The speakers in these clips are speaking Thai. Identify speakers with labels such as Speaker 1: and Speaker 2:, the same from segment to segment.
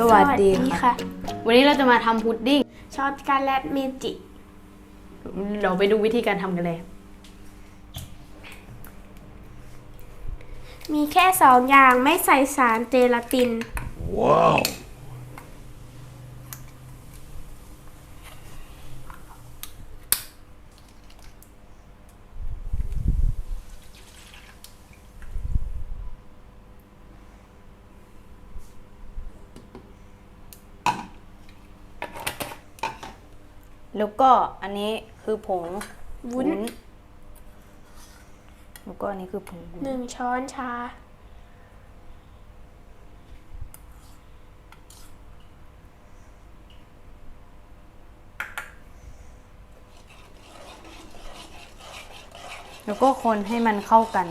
Speaker 1: สวัสดี
Speaker 2: ค่ะ
Speaker 1: วันนี้เราจะมาทำพุดดิ้ง
Speaker 2: ช็อตการแลตเมจิ
Speaker 1: เดี๋ยวไปดูวิธีการทำกันเลย
Speaker 2: มีแค่สองอย่างไม่ใส่สารเจลาติน
Speaker 3: Wow.
Speaker 1: แล้วก็อันนี้คือผง
Speaker 2: วุ้น
Speaker 1: แล้วก็อันนี้คือผงวุ้น
Speaker 2: หนึ่งช้อนชา
Speaker 1: แล้วก็คนให้มันเข้ากัน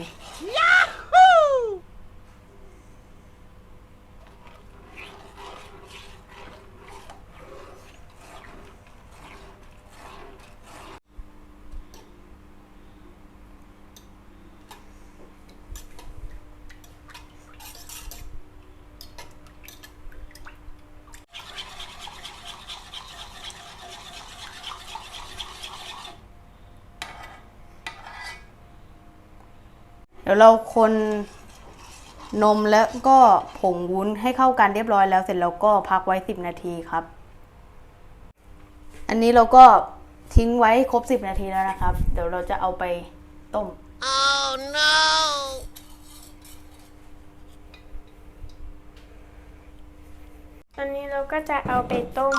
Speaker 1: ดี๋ยวเราคนนมแล้วก็ผงวุ้นให้เข้ากันเรียบร้อยแล้วเสร็จแล้วก็พักไว้ 10 นาทีครับ อันนี้เราก็ทิ้งไว้ครบ 10 นาทีแล้วนะครับ เดี๋ยวเราจะเอาไปต้ม
Speaker 3: Oh no.
Speaker 2: ตอนนี้เราก็จะเอาไปต้ม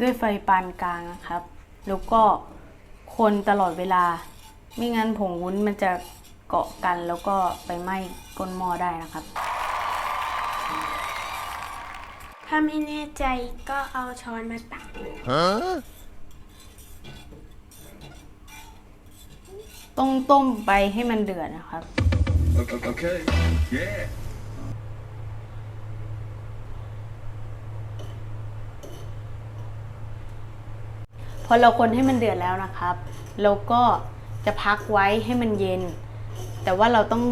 Speaker 1: ด้วยไฟปานกลางนะครับ แล้วก็คนตลอดเวลา ไม่งั้นผงวุ้นมันจะเกาะกันแล้วก็ไปไหม้ก้นหม้อได้นะครับ
Speaker 2: ถ้าไม่แน่ใจก็เอาช้อนมาตัก
Speaker 3: Huh?
Speaker 1: ต้องต้มไปให้มันเดือดนะครับ
Speaker 3: Okay. Yeah.
Speaker 1: พอเราคนให้มันเดือดแล้วนะครับ เราก็ จะพักไว้ให้มันเย็น แต่ว่าเราต้อง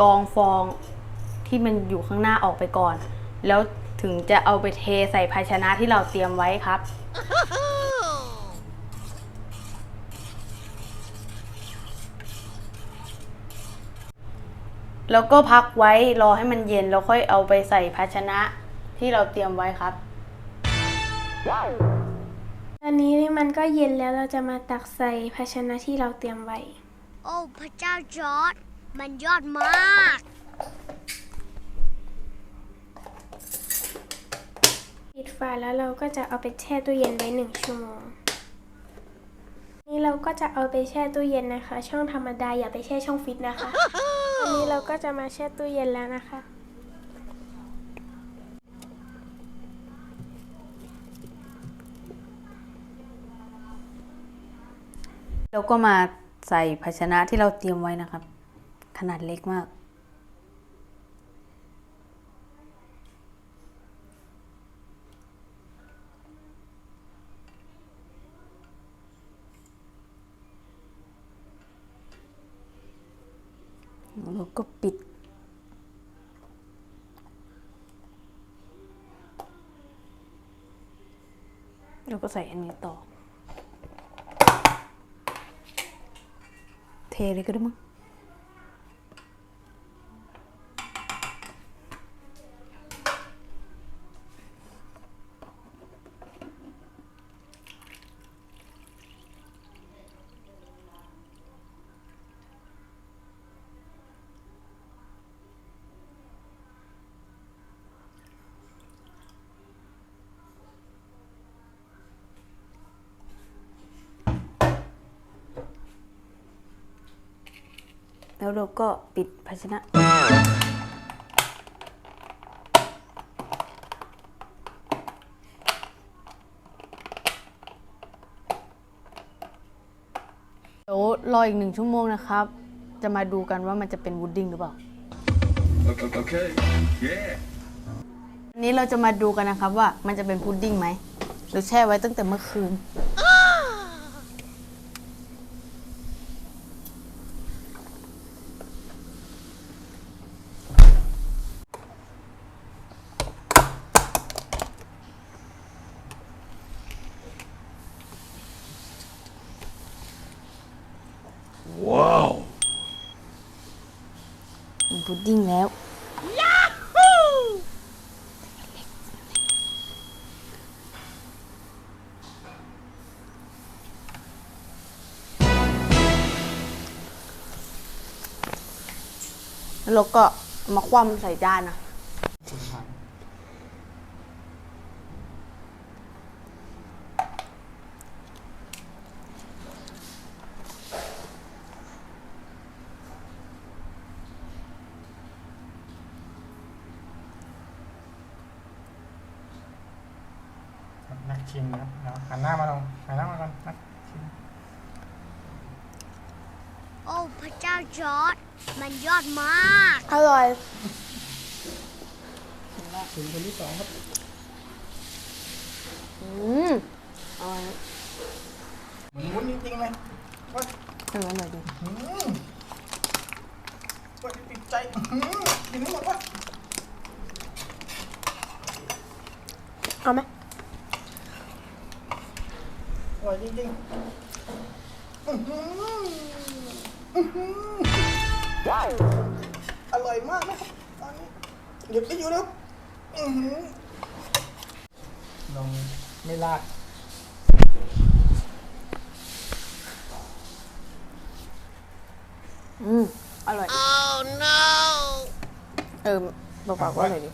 Speaker 1: กองฟองที่มันอยู่ข้างหน้าออกไปก่อน แล้วถึงจะเอาไปเทใส่ภาชนะที่เราเตรียมไว้ครับ แล้วก็พักไว้รอให้มันเย็นแล้วค่อยเอาไปใส่ภาชนะที่เราเตรียมไว้ครับ
Speaker 2: ตอนนี้มันก็เย็นแล้วเราจะมาตักใส่ภาชนะที่เราเตรียมไว้
Speaker 4: โอ้พระเจ้าจอร์ดมันยอดมาก
Speaker 2: ปิดฝาแล้วเราก็จะเอาไปแช่ตู้เย็นไว้หนึ่งชั่วโมง นี่เราก็จะเอาไปแช่ตู้เย็นนะคะ ช่องธรรมดาอย่าไปแช่ช่องฟิตนะคะ อันนี้เราก็จะมาแช่ตู้เย็นแล้วนะคะ
Speaker 1: แล้วก็มาใส่ภาชนะที่เราเตรียมไว้นะครับ ขนาดเล็กมาก แล้วก็ปิดแล้วก็ใส่อันนี้ต่อ เทเล แล้วเราก็ปิดภาชนะ เดี๋ยวรออีกหนึ่งชั่วโมงนะครับ จะมาดูกันว่ามันจะเป็นวูดดิ้งหรือเปล่า
Speaker 3: Okay. Yeah.
Speaker 1: อันนี้เราจะมาดูกันนะครับว่ามันจะเป็นพุดดิ้งไหมเราแช่ไว้ตั้งแต่เมื่อคืน พุดดิ้งแล้วแล้วก็มาคว่ำใส่จานนะ
Speaker 5: ชิมนะครับเนาะหันหน้ามาลงหันหน้ามาก่อนนักชิม
Speaker 4: โอ้พระเจ้าจอร์ดมันยอดมาก
Speaker 2: อร่อย
Speaker 5: ชิมคนที่สองครับ
Speaker 1: อืมอร่อยนะ
Speaker 5: เหมือนวุ้นจริงๆเลยว่า
Speaker 1: เอออร่อยดี
Speaker 5: อืมว่าติดใจอืมกินไม่หมดวะ
Speaker 2: เอาไหม
Speaker 5: อร่อยจริงๆอื้อหืออื้อหือว้าวอร่อยมากนะครับตอนนี้หยุดไม่อยู่แล้วอือหือลองไม่ลาด
Speaker 1: อืม อร่อย
Speaker 3: Oh no!
Speaker 1: เออเปล่าๆก็อร่อยดี